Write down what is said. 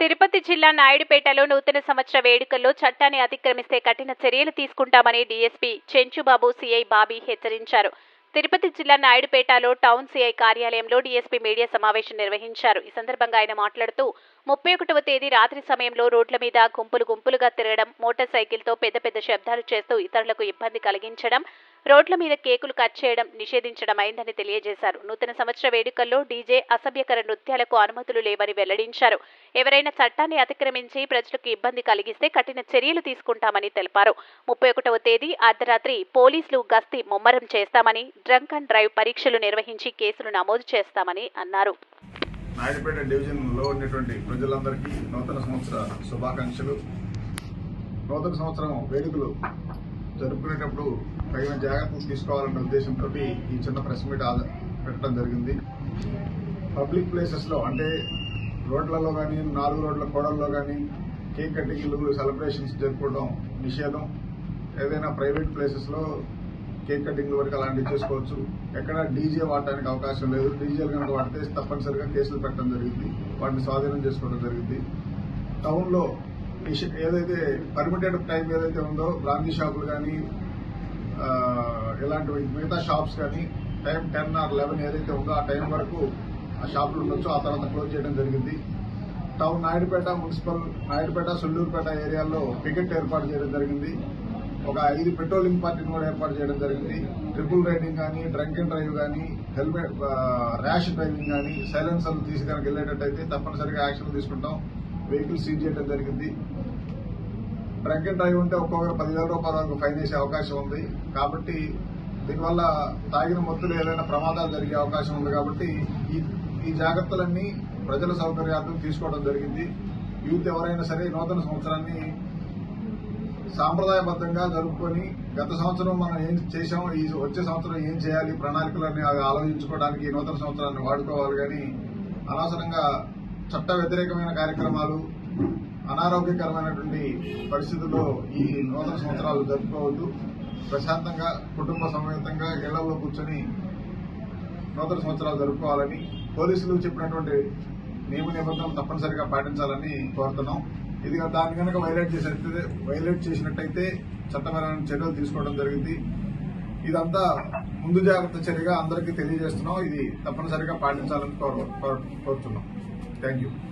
తిరుపతి జిల్లా నాయుడుపేటలో నూతన సంవత్సర వేడుకల్లో చట్టాన్ని అతిక్రమిస్తే కఠిన చర్యలు తీసుకుంటామని డీఎస్పీ చెంచుబాబు సీఐ బాబీ హెచ్చరించారు. తిరుపతి జిల్లా నాయుడుపేటలో టౌన్ సీఐ కార్యాలయంలో డీఎస్పీ మీడియా సమావేశం నిర్వహించారు. ఈ సందర్భంగా ఆయన మాట్లాడుతూ ముప్పై ఒకటవ తేదీ రాత్రి సమయంలో రోడ్ల మీద గుంపులు గుంపులుగా తిరగడం మోటార్ సైకిల్తో పెద్ద పెద్ద శబ్దాలు చేస్తూ ఇతరులకు ఇబ్బంది కలిగించడం రోడ్ల మీద కేకులు కట్ చేయడం నిషేధించడం అయిందని తెలియజేశారు. నూతన సంవత్సర వేడుకల్లో డీజే అసభ్యకర నృత్యాలకు అనుమతులు లేవని వెల్లడించారు. ఎవరైనా చట్టాన్ని అతిక్రమించి ప్రజలకు ఇబ్బంది కలిగిస్తే కఠిన చర్యలు తీసుకుంటామని తెలిపారు. ముప్పై ఒకటవ తేదీ అర్ధరాత్రి పోలీసులు గస్తీ ముమ్మరం చేస్తామని డ్రంక్ అండ్ డ్రైవ్ పరీక్షలు నిర్వహించి కేసులు నమోదు చేస్తామని అన్నారు. నాయుడుపేట డివిజన్లో ఉన్నటువంటి ప్రజలందరికీ నూతన సంవత్సర శుభాకాంక్షలు. నూతన సంవత్సరం వేడుకలు జరుపుకునేటప్పుడు తగిన జాగ్రత్తలు తీసుకోవాలన్న ఉద్దేశంతో ఈ చిన్న ప్రెస్ మీట్ ఆద- పెట్టడం జరిగింది. పబ్లిక్ ప్లేసెస్లో అంటే రోడ్లలో కానీ నాలుగు రోడ్ల కోడల్లో కానీ కేక్ కటింగ్లు సెలబ్రేషన్స్ జరుపుకోవడం నిషేధం. ఏదైనా ప్రైవేట్ ప్లేసెస్లో కేక్ కటింగ్ వరకు అలాంటివి చేసుకోవచ్చు. ఎక్కడ డీజే వాడటానికి అవకాశం లేదు. డీజేలు కనుక వాడితే తప్పనిసరిగా కేసులు పెట్టడం జరిగింది. వాటిని స్వాధీనం చేసుకోవడం జరిగింది. టౌన్లో నిషే- ఏదైతే పర్మిటెడ్ టైం ఏదైతే ఉందో బ్రాందీ షాపులు కానీ ఇలాంటివి మిగతా షాప్స్ కానీ టైం టెన్ ఆర్ లెవెన్ ఏదైతే ఉందో ఆ టైం వరకు ఆ షాపులు ఉండొచ్చు. ఆ తర్వాత క్లోజ్ చేయడం జరిగింది. టౌన్ నాయుడుపేట మున్సిపల్ నాయుడుపేట సుళ్ళూరుపేట ఏరియాల్లో పికెట్ ఏర్పాటు చేయడం జరిగింది. ఒక ఐదు పెట్రోలింగ్ పార్టీని కూడా ఏర్పాటు చేయడం జరిగింది. ట్రిపుల్ రైడింగ్ కానీ డ్రంక్ అండ్ డ్రైవ్ కానీ హెల్మెట్ ర్యాష్ డ్రైవింగ్ కానీ సైలెన్సర్లు తీసి వెళ్ళేటట్టయితే తప్పనిసరిగా యాక్షన్ తీసుకుంటాం. వెహికల్ సీజ్ చేయడం జరిగింది. డ్రంక్ అండ్ డ్రైవ్ ఉంటే ఒక్కొక్కరు పదివేల రూపాయల వరకు ఫైన్ వేసే అవకాశం ఉంది. కాబట్టి దీనివల్ల తాగిన మొత్తులు ఏదైనా ప్రమాదాలు జరిగే అవకాశం ఉంది కాబట్టి ఈ ఈ జాగ్రత్తలన్నీ ప్రజల సౌకర్యార్థం తీసుకోవడం జరిగింది. యూత్ ఎవరైనా సరే నూతన సంవత్సరాన్ని సాంప్రదాయబద్ధంగా జరుపుకొని గత సంవత్సరం మనం ఏం చేశాం ఈ వచ్చే సంవత్సరం ఏం చేయాలి ప్రణాళికలన్నీ అవి ఆలోచించుకోవడానికి నూతన సంవత్సరాన్ని వాడుకోవాలి కానీ అనవసరంగా చట్ట వ్యతిరేకమైన కార్యక్రమాలు అనారోగ్యకరమైనటువంటి పరిస్థితుల్లో ఈ నూతన సంవత్సరాలు జరుపుకోవద్దు. ప్రశాంతంగా కుటుంబ సమేతంగా ఇళ్ళలో కూర్చొని నూతన సంవత్సరాలు జరుపుకోవాలని పోలీసులు చెప్పినటువంటి నియమ నిబంధనలు తప్పనిసరిగా పాటించాలని కోరుతున్నాం. ఇది దాన్ని కనుక వైలేట్ చేసినట్టయితే వైలేట్ చేసినట్టయితే చట్టపరమైన చర్యలు తీసుకోవడం జరిగింది. ఇదంతా ముందు జాగ్రత్త చర్యగా అందరికీ తెలియజేస్తున్నాం. ఇది తప్పనిసరిగా పాటించాలని కోరు- కోరు- కోరుతున్నాం. Thank you.